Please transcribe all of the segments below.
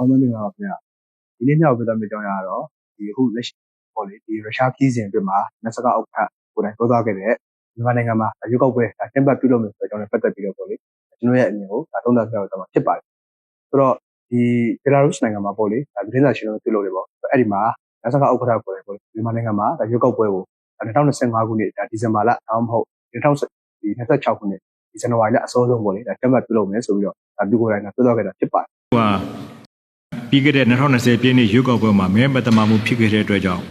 အားလုံးပဲမင်္ဂလာပါခင်ဗျာဒီနေ့ညောက်ပြသမယ့်အကြောင်းအရာကတော့ဒီအခုလက်ရှိပေါ့လေဒီရုရှားပြည်စဉ်အတွက်မှာနက်စကအောက်ခတ်ကိုယ်တိုင်ပြောသွားခဲ့တဲ့မြန်မာနိုင်ငံမှာရွေးကောက်ပွဲဒါတင်ပတ်ပြုလုပ်မယ်ဆိုတဲ့အကြောင်းနဲ့ပတ်သက်ပြီးတော့ပေါ့လေကျွန်တော်ရဲ့အမြင်ကိုဒါသုံးသပ်ပြတော့မှာဖြစ်ပါတယ်ဆိုတော့ဒီဘယ်လာရုစ်နိုင်ငံမှာပေါ့လေဒါသတင်းစာရှင်းလင်းပွဲပြုလုပ်တယ်ပေါ့အဲ့ဒီမှာနက်စကအောက်ခတ်ကိုယ်တိုင်ပေါ့လေမြန်မာနိုင်ငံမှာဒါရွေးကောက်ပွဲကို2025ခုနှစ်ဒါဒီဇင်ဘာလဒါမှမဟုတ်2026ခုနှစ်ဒီဇန်နဝါရီလအစောဆုံးပေါ့လေဒါတင်ပတ်ပြုလုပ်မယ်ဆိုပြီးတော့ဒါသူကိုယ်တိုင်ကပြောသွားခဲ့တာဖြစ်ပါတယ်ဟိုဟာ ပြီးခဲ့တဲ့2020ပြည့်နှစ်ရွေးကောက်ပွဲမှာမဲမတမာမှုဖြစ်ခဲ့တဲ့အတွက်ကြောင့်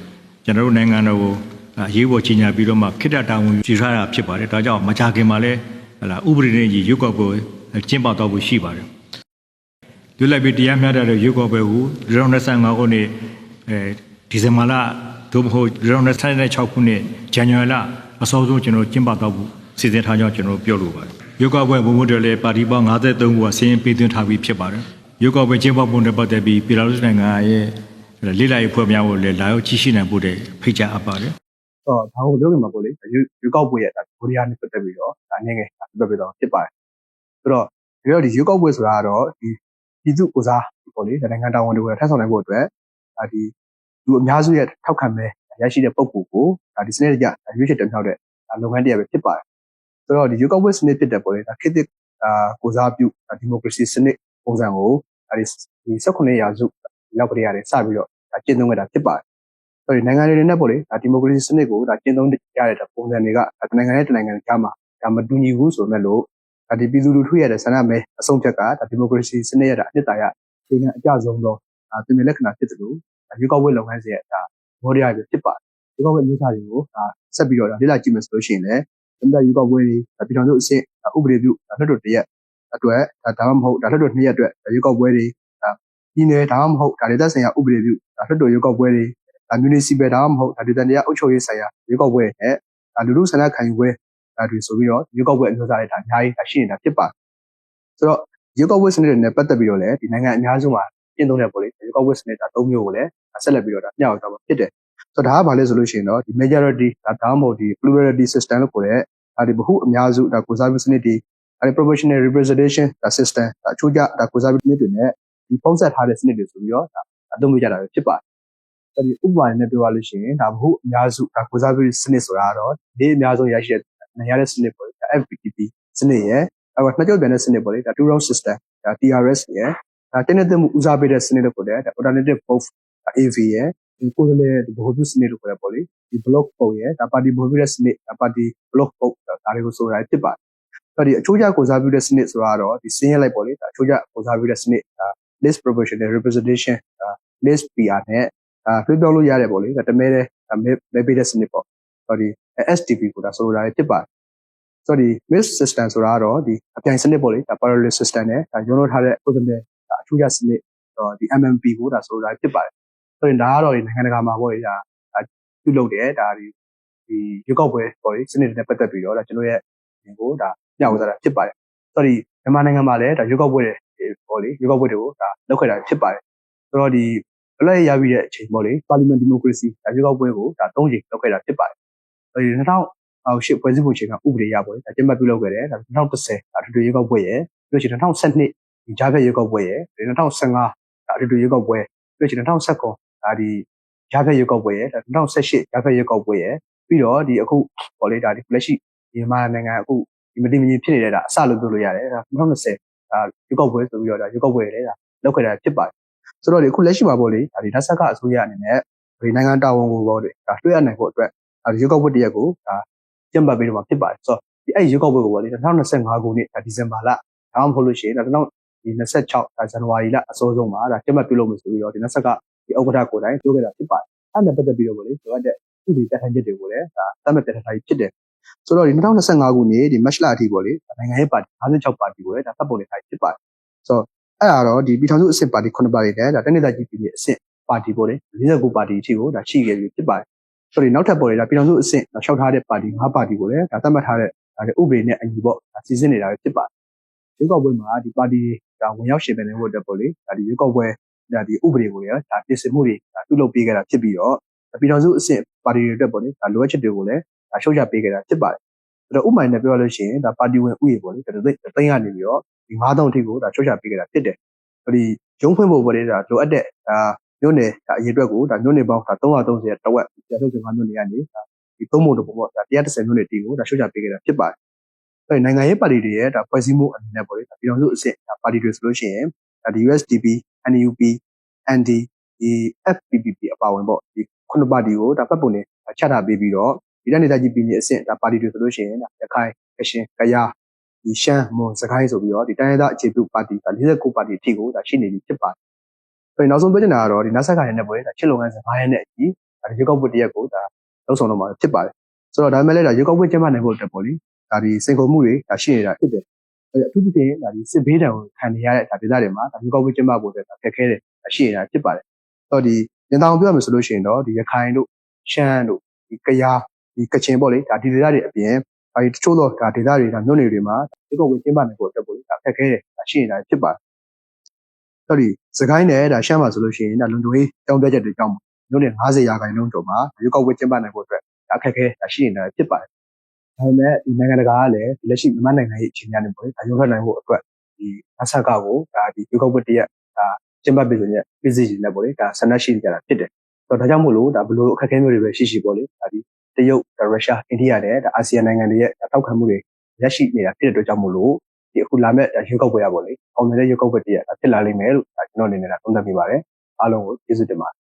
ကျွန်တော်တို့နိုင်ငံတော်ကိုအရေးပေါ်ကြီးညာပြီးတော့မှခိတ္တတာဝန်ယူထားတာဖြစ်ပါတယ်။ဒါကြောင့်မကြခင်မှာလည်းဟလာဥပဒေနဲ့ကြီးရွေးကောက်ပွဲကျင်းပတော့ဖို့ရှိပါတယ်။လွတ်လပ်ပြီးတရားမျှတတဲ့ရွေးကောက်ပွဲကို2025ခုနှစ်အဲဒီဇင်ဘာလသို့မဟုတ်2026ခုနှစ်ဇန်နဝါရီလအစောဆုံးကျွန်တော်ကျင်းပတော့ဖို့စီစဉ်ထားကြောင်းကျွန်တော်ပြောလိုပါတယ်။ရွေးကောက်ပွဲဘုံဘုံတွေလည်းပါတီပေါင်း53ခုကဆင်းရင်ပေးသွင်းထားပြီးဖြစ်ပါတယ်။ ရွေးကောက်ပွဲကျင်းပပုံနဲ့ပတ်သက်ပြီးပြည်တော်စုနိုင်ငံရဲ့လေးလိုက်ဖွဲ့များကိုလည်းလာရောက်ကြီးရှိနိုင်ဖို့တဲ့ဖိတ်ကြားအပ်ပါတယ်တော့ဒါကိုပြောခင်မှာပေါ့လေရွရွေးကောက်ပွဲရဲ့ဒါကိုရီးယားနဲ့ပတ်သက်ပြီးတော့ဒါအနေငယ်ဒါပြပြတော့ဖြစ်ပါတယ်ဆိုတော့ဒီတော့ဒီရွေးကောက်ပွဲဆိုတာကတော့ဒီပြည်သူကိုစားပေါ့လေနိုင်ငံတော်ဝန်တွေကိုထပ်ဆောင်နိုင်ဖို့အတွက်ဒါဒီလူအများစုရဲ့ထောက်ခံမဲရရှိတဲ့ပုံကိုကိုဒါဒီစနစ်တကျရွေးချယ်တင်မြှောက်တဲ့လုပ်ငန်းတရားပဲဖြစ်ပါတယ်ဆိုတော့ဒီရွေးကောက်ပွဲစနစ်ဖြစ်တဲ့ပေါ့လေဒါခေတ်သစ်အာကိုစားပြုဒီမိုကရေစီစနစ်ပုံစံကို အဲဒီဒီ18ရာစုလောက်ကလေးရတယ်စပြီးတော့ဒါကျင့်သုံးခဲ့တာဖြစ်ပါတယ်ဆိုတော့နိုင်ငံတွေနဲ့ပေါ့လေဒါဒီမိုကရေစီစနစ်ကိုဒါကျင့်သုံးရတဲ့ပုံစံတွေကတနိုင်ငံနဲ့တနိုင်ငံကြားမှာဒါမတူညီဘူးဆိုမဲ့လို့ဒါဒီပြည်သူလူထုရဲ့ဆန္ဒမဲအဆုံးဖြတ်ကဒါဒီမိုကရေစီစနစ်ရဲ့အနှစ်သာရအခြေခံအကြဆုံးသောဒါပြင်ပလက္ခဏာဖြစ်တယ်လို့ရွေးကောက်ပွဲလုပ်ငန်းစဉ်ရဲ့ဒါမော်ဒယ်ပဲဖြစ်ပါတယ်ရွေးကောက်ပွဲမျိုးစားတွေကိုဒါဆက်ပြီးတော့ဒါလေ့လာကြည့်မယ်ဆိုလို့ရှိရင်လည်းသမ္မတရွေးကောက်ပွဲတွေဒါပြည်ထောင်စုအဆင့်ဒါဥပဒေပြုဒါလွှတ်တော်တရက် အတွက်ဒါဒါမှမဟုတ်ဒါလွှတ်တော်နှစ်ရက်အတွက်ဒါရွေးကောက်ပွဲတွေဒါပြည်နယ်ဒါမှမဟုတ်ဒါဒေသဆိုင်ရာဥပဒေပြုဒါလွှတ်တော်ရွေးကောက်ပွဲတွေဒါ municipal ဒါမှမဟုတ်ဒါဒေသတရားအုပ်ချုပ်ရေးဆိုင်ရာရွေးကောက်ပွဲနဲ့ဒါလူလူဆန္ဒခံယူပွဲဒါတွေဆိုပြီးတော့ရွေးကောက်ပွဲအမျိုးသားတွေဒါအများကြီးဒါရှိနေတာဖြစ်ပါတယ်ဆိုတော့ရွေးကောက်ပွဲစနစ်တွေနဲ့ပတ်သက်ပြီးတော့လည်းဒီနိုင်ငံအများစုမှာကျင့်သုံးတဲ့ပေါ့လေရွေးကောက်ပွဲစနစ်ဒါ၃မျိုးကိုလည်းဆက်လက်ပြီးတော့ဒါမျှဝေသွားမှာဖြစ်တယ်ဆိုတော့ဒါကဘာလဲဆိုလို့ရှိရင်တော့ဒီ majority ဒါဒါမှမဟုတ်ဒီ plurality system လို့ခေါ်တဲ့ဒါဒီဘဟုအများစုဒါကိုစားပြုစနစ်တွေ အဲဒီ proportional representation ဒါ system ဒါအချို့ကြဒါကိုစားပြုစနစ်တွေနဲ့ဒီဖုံးဆက်ထားတဲ့စနစ်တွေဆိုပြီးတော့ဒါအသုံးပြုကြတာပဲဖြစ်ပါတယ်အဲဒီဥပမာနဲ့ပြောရလို့ရှိရင်ဒါဘဟုအများစုဒါကိုစားပြုစနစ်ဆိုတာကတော့ဒီအများဆုံးရရှိတဲ့နိုင်ရတဲ့စနစ်ပေါ့ဒါ FPTP စနစ်ရဲ့အခုနှစ်ကြော့ပြန်တဲ့စနစ်ပေါ့လေဒါ two round system ဒါ TRS ရဲ့ဒါတင်းနေတဲ့မှုဦးစားပေးတဲ့စနစ်လို့ခေါ်တဲ့ဒါ alternative vote AV ရဲ့ဒီကိုယ်စားလှယ်ဘဟုပြုစနစ်လို့ခေါ်တဲ့ပေါ့လေဒီ block ပုံရဲ့ဒါပါတီဘဟုပြုတဲ့စနစ်ဒါပါတီ block ပုံဒါတွေကိုဆိုတာဖြစ်ပါတယ် အဲ့ဒီအချိုးကျကိုစားပြုတဲ့စနစ်ဆိုတာတော့ဒီစင်းရဲလိုက်ပေါ့လေဒါအချိုးကျကိုစားပြုတဲ့စနစ်ဒါ list proportional representation ဒါ list PR နဲ့ဒါတွေးပြောလို့ရတယ်ပေါ့လေဒါတမဲတဲ့မဲမဲပေးတဲ့စနစ်ပေါ့ဟောဒီ STP ကိုဒါဆိုလိုတာဖြစ်ပါတယ်ဆိုတော့ဒီ mix system ဆိုတာကတော့ဒီအပြိုင်စနစ်ပေါ့လေဒါ parallel system နဲ့ဒါရုံးလို့ထားတဲ့ပုံစံနဲ့ဒါအထူးရစနစ်တော့ဒီ MMP ကိုဒါဆိုလိုတာဖြစ်ပါတယ်ဆိုရင်ဒါကတော့ဒီနိုင်ငံတကာမှာပေါ့လေဒါပြုလုပ်တယ်ဒါဒီဒီရွေးကောက်ပွဲပေါ့လေစနစ်တွေနဲ့ပတ်သက်ပြီးတော့ဒါကျွန်တော်ရဲ့ဒီကိုဒါ ညှောက်သွားတာဖြစ်ပါတယ်ဆိုတော့ဒီမြန်မာနိုင်ငံမှာလည်းဒါရွေးကောက်ပွဲတွေပေါ့လေရွေးကောက်ပွဲတွေကိုဒါလုပ်ခဲ့တာဖြစ်ပါတယ်ဆိုတော့ဒီဘလက်ရပြီးတဲ့အချိန်ပေါ့လေပါလီမန်ဒီမိုကရေစီဒါရွေးကောက်ပွဲကိုဒါ၃ချိန်လုပ်ခဲ့တာဖြစ်ပါတယ်အဲဒီ2000အော်ရှစ်ဖွဲ့စည်းပုံချိန်ကဥပဒေရပေါ့လေဒါကျင်းပပြုလုပ်ခဲ့တယ်ဒါ2010ဒါထွေထွေရွေးကောက်ပွဲရယ်ပြီးလို့ရှိရင်2012ဒီဂျားဖက်ရွေးကောက်ပွဲရယ်2015ဒါထွေထွေရွေးကောက်ပွဲပြီးလို့ရှိရင်2019ဒါဒီဂျားဖက်ရွေးကောက်ပွဲရယ်2018ဂျားဖက်ရွေးကောက်ပွဲရယ်ပြီးတော့ဒီအခုပေါ့လေဒါဒီလက်ရှိမြန်မာနိုင်ငံအခုဒီ မတိမငြိမ်ဖြစ်နေတဲ့ဒါအစလို့ပြောလို့ရတယ်ဒါ2020ဒါရွေးကောက်ပွဲဆိုပြီးတော့ဒါရွေးကောက်ပွဲလေဒါလောက်ခဲ့တာဖြစ်ပါတယ်ဆိုတော့ဒီအခုလက်ရှိမှာပေါ့လေဒါဒီလက်ဆက်ကအစိုးရအနေနဲ့ဒီနိုင်ငံတာဝန်ကိုပေါ့လေဒါတွေ့ရနိုင်ဖို့အတွက်ဒါရွေးကောက်ပွဲတရက်ကိုဒါကျင်းပပေးတော့မှာဖြစ်ပါတယ်ဆိုတော့ဒီအဲ့ရွေးကောက်ပွဲကိုပေါ့လေ2025ခုနှစ်ဒါဒီဇင်ဘာလဒါမှမဟုတ်လို့ရှိရင်ဒါ2026ဒါဇန်နဝါရီလအစောဆုံးမှာဒါကျင်းပပြုလုပ်မယ်ဆိုပြီးတော့ဒီလက်ဆက်ကဒီဥက္ကဋ္ဌကိုယ်တိုင်ပြောခဲ့တာဖြစ်ပါတယ်အဲ့ဒါပတ်သက်ပြီးတော့ပေါ့လေဆိုတော့တဲ့သူ့ဒီတက်ထိုင်ချက်တွေကိုလည်းဒါသတ်မှတ်တက်ထိုင်ဖြစ်တယ် ဆိုတော့ဒီ2025ခုနှစ်ဒီမတ်လအထိပေါ့လေနိုင်ငံရေးပါတီ56ပါတီကိုလည်းဒါသတ်ပုံနဲ့ထိုင်ဖြစ်ပါတယ်ဆိုတော့အဲ့ဒါတော့ဒီပြည်ထောင်စုအဆင့်ပါတီ9ပါတီနဲ့ဒါတနေ့သားကြီးပြည်အဆင့်ပါတီပေါ့လေ49ပါတီအထိကိုဒါရှိခဲ့ပြီဖြစ်ပါတယ်ဆိုတော့နောက်ထပ်ပေါ်လေဒါပြည်ထောင်စုအဆင့်လျှောက်ထားတဲ့ပါတီ5ပါတီကိုလည်းဒါသတ်မှတ်ထားတဲ့ဒါဥပဒေနဲ့အညီပေါ့ဒါစီစဉ်နေတာပဲဖြစ်ပါတယ်ရွေးကောက်ပွဲမှာဒီပါတီဒါဝင်ရောက်ရှင်ပယ်နေဖို့အတွက်ပေါ့လေဒါဒီရွေးကောက်ပွဲဒါဒီဥပဒေကိုလည်းဒါပြင်ဆင်မှုတွေဒါပြုလုပ်ပေးခဲ့တာဖြစ်ပြီးတော့ပြည်ထောင်စုအဆင့်ပါတီတွေအတွက်ပေါ့လေဒါလိုအပ်ချက်တွေကိုလည်း ဒါရှုပ်ချပေးခဲ့တာဖြစ်ပါတယ်အဲ့တော့ဥပမာနဲ့ပြောလို့ရှိရင်ဒါပါတီဝင်ဥယေပေါ့လေဒါသိသိန်းကနေပြီးတော့ဒီ9000အထိကိုဒါရှုပ်ချပေးခဲ့တာဖြစ်တယ်ဒီရုံးဖွင့်ဖို့ပေါ့လေဒါလိုအပ်တဲ့ဒါမြို့နယ်ဒါအရေးအတွက်ကိုဒါမြို့နယ်ပေါင်းဒါ330တဝက်135မြို့နယ်ကနေဒါဒီသုံးပုံတစ်ပုံပေါ့ဒါ130မြို့နယ်တီကိုဒါရှုတ်ချပေးခဲ့တာဖြစ်ပါတယ်။အဲဒီနိုင်ငံရေးပါတီတွေရဲ့ဒါဖွဲ့စည်းမှုအနေနဲ့ပေါ့လေဒါပြည်တော်စုအဆင့်ဒါပါတီတွေဆိုလို့ရှိရင်ဒါဒီ USDP NUP ND ဒီ FPPP အပါအဝင်ပေါ့ဒီခုနှစ်ပါတီကိုဒါပတ်ပုံနဲ့ချထားပေးပြီးတော့ ဒီတဲ့နေသားကြီးပြည်နယ်အဆင့်ဒါပါတီတွေဆိုလို့ရှိရင်ဒါရခိုင်ကရှင်ကယားဒီရှမ်းမွန်စကိုင်းဆိုပြီးတော့ဒီတိုင်းရင်းသားအခြေပြုပါတီဒါ49ပါတီအထိကိုဒါရှိနေပြီဖြစ်ပါတယ်။အဲဒီနောက်ဆုံးပြောချင်တာကတော့ဒီနတ်ဆက်ကရတဲ့ပွဲဒါချစ်လုံငန်းစဉ်9ရက်နဲ့အကြီးဒါရွေးကောက်ပွဲတရက်ကိုဒါလုံးဆောင်တော့မှာဖြစ်ပါတယ်။ဆိုတော့ဒါမှလည်းဒါရွေးကောက်ပွဲကျင်းပနိုင်ဖို့အတွက်ပေါ့လေဒါဒီစင်ကုန်မှုတွေဒါရှိနေတာဖြစ်တယ်။အဲအထူးသဖြင့်ဒါဒီစစ်ဘေးဒဏ်ကိုခံနေရတဲ့ဒါဒေသတွေမှာဒါရွေးကောက်ပွဲကျင်းပဖို့အတွက်ဒါခက်ခဲတဲ့ရှိနေတာဖြစ်ပါတယ်။တော့ဒီညတောင်ပြောရမယ်ဆိုလို့ရှိရင်တော့ဒီရခိုင်တို့ရှမ်းတို့ဒီကယား ဒီကချင်ပေါ့လေဒါဒီဒေသတွေအပြင်ဒါဒီတချို့တော့ဒါဒေသတွေဒါမြို့နယ်တွေမှာရွေးကောက်ပွဲကျင်းပနိုင်ဖို့အတွက်ပေါ့လေဒါခက်ခဲတဲ့ဒါရှိနေတာဖြစ်ပါတယ်။တော့ဒီစကိုင်းနဲ့ဒါရှမ်းမှာဆိုလို့ရှိရင်ဒါလုံခြုံရေးတောင်းပြချက်တွေကြောင့်မြို့နယ်90ရာခိုင်နှုန်းကျော်မှာရွေးကောက်ပွဲကျင်းပနိုင်ဖို့အတွက်ဒါအခက်အခဲဒါရှိနေတာဖြစ်ပါတယ်။ဒါပေမဲ့ဒီနိုင်ငံတကာကလည်းဒီလက်ရှိမြန်မာနိုင်ငံရဲ့အခြေအနေနဲ့ပေါ့လေဒါရုံးထွက်နိုင်ဖို့အတွက်ဒီအဆက်ကကိုဒါဒီရွေးကောက်ပွဲတရက်ဒါကျင်းပပြည်စုံရဲ့ပြည်စည်းနေပေါ့လေဒါဆန္ဒရှိကြတာဖြစ်တယ်။ဆိုတော့ဒါကြောင့်မို့လို့ဒါဘလို့အခက်အခဲမျိုးတွေပဲရှိရှိပေါ့လေဒါဒီ တရုတ်ဒါရုရှားအိန္ဒိယနဲ့ဒါအာဆီယံနိုင်ငံတွေရဲ့ဒါထောက်ခံမှုတွေရရှိနေတာဖြစ်တဲ့အတွက်ကြောင့်မို့လို့ဒီအခုလာမဲ့ဒါရွေးကောက်ပွဲရပေါ့လေအောင်မြင်တဲ့ရွေးကောက်ပွဲတရက်ဒါဖြစ်လာလိမ့်မယ်လို့ဒါကျွန်တော်အနေနဲ့ဒါသုံးသပ်မိပါတယ်။အားလုံးကိုကျေးဇူးတင်ပါတယ်